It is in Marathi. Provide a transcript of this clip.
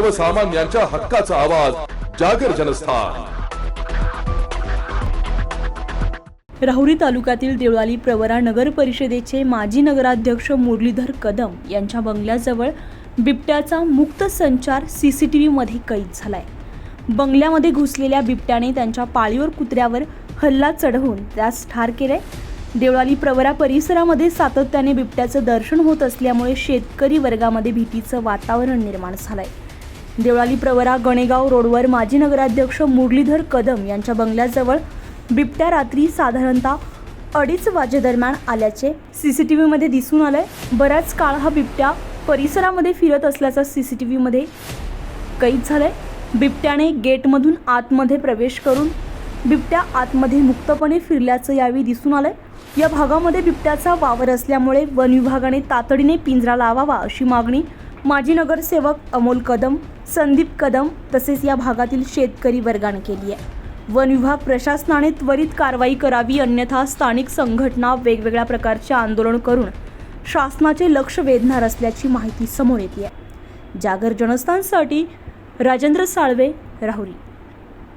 सर्वसामान्यांच्या हक्काचा आवाज जागर जनस्थान. राहुरी तालुक्यातील देवळाली प्रवरा नगर परिषदेचे माजी नगराध्यक्ष मुरलीधर कदम यांच्या बंगल्याजवळ बिबट्याचा मुक्त संचार सीसीटीव्हीमध्ये कैद झालाय. बंगल्यामध्ये घुसलेल्या बिबट्याने त्यांच्या पाळीवर कुत्र्यावर हल्ला चढवून त्यास ठार केले देवळाली प्रवरा परिसरामध्ये सातत्याने बिबट्याचं दर्शन होत असल्यामुळे शेतकरी वर्गामध्ये भीतीचं वातावरण निर्माण झालंय. देवळाली प्रवरा गणेगाव रोडवर माजी नगराध्यक्ष मुरलीधर कदम यांच्या बंगल्याजवळ बिबट्या रात्री साधारणतः अडीच वाजेदरम्यान आल्याचे सी सी टी व्हीमध्ये दिसून आलंय. बराच काळ हा बिबट्या परिसरामध्ये फिरत असल्याचा सी सी टी व्हीमध्ये कैद झालंय. बिबट्याने गेटमधून आतमध्ये प्रवेश करून बिबट्या आतमध्ये मुक्तपणे फिरल्याचं यावेळी दिसून आलंय. या भागामध्ये बिबट्याचा वावर असल्यामुळे वन विभागाने तातडीने पिंजरा लावावा अशी मागणी माजी नगरसेवक अमोल कदम संदीप कदम तसेच या भागातील शेतकरी वर्गाने केली आहे. वन विभाग प्रशासनाने त्वरित कारवाई करावी अन्यथा स्थानिक संघटना वेगवेगळ्या प्रकारचे आंदोलन करून शासनाचे लक्ष वेधणार असल्याची माहिती समोर येते आहे. जागर जनस्थानसाठी राजेंद्र साळवे राहुरी.